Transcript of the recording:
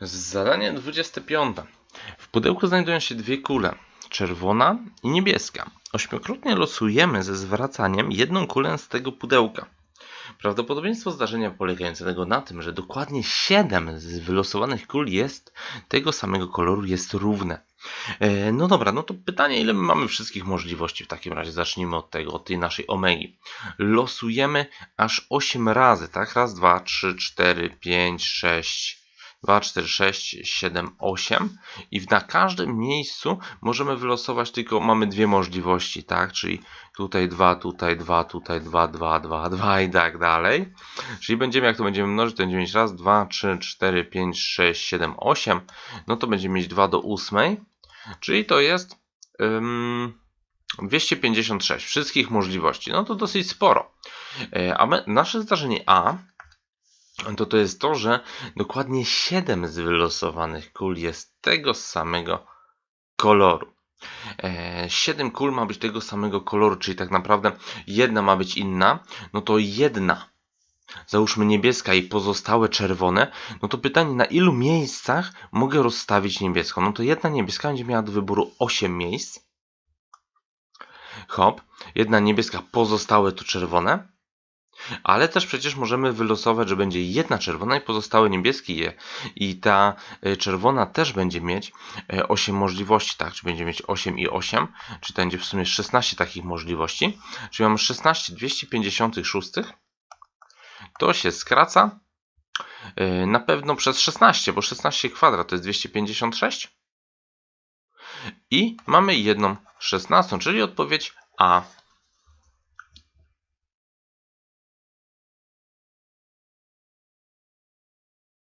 Zadanie 25. W pudełku znajdują się dwie kule, czerwona i niebieska. Ośmiokrotnie losujemy ze zwracaniem jedną kulę z tego pudełka. Prawdopodobieństwo zdarzenia polegającego na tym, że dokładnie 7 z wylosowanych kul jest tego samego koloru jest równe. E, No dobra, no to pytanie, ile my mamy wszystkich możliwości? W takim razie zacznijmy od tego, od tej naszej omegi. Losujemy aż 8 razy, tak? Raz, dwa, trzy, cztery, pięć, sześć, 2, 4, 6, 7, 8 i na każdym miejscu możemy wylosować tylko, mamy dwie możliwości, tak? Czyli tutaj 2, tutaj 2, tutaj 2, 2, 2, 2 i tak dalej. Czyli będziemy, jak to będziemy mnożyć, to będziemy mieć raz, 2, 3, 4, 5, 6, 7, 8. No to będziemy mieć 2 do 8. Czyli to jest ym, 256 wszystkich możliwości. No to dosyć sporo. E, A my, nasze zdarzenie A to to jest to, że dokładnie 7 z wylosowanych kul jest tego samego koloru. E, 7 kul ma być tego samego koloru, czyli tak naprawdę jedna ma być inna, no to jedna, załóżmy niebieska i pozostałe czerwone, no to pytanie, na ilu miejscach mogę rozstawić niebieską? No to jedna niebieska będzie miała do wyboru 8 miejsc. Hop, jedna niebieska, pozostałe tu czerwone. Ale też przecież możemy wylosować, że będzie jedna czerwona i pozostałe niebieskie. I ta y, czerwona też będzie mieć y, 8 możliwości, tak? Czy będzie mieć 8 i 8, czy to będzie w sumie 16 takich możliwości. Czyli mamy 16 256. To się skraca y, na pewno przez 16, bo 16 kwadrat to jest 256. I mamy jedną 16, czyli odpowiedź A.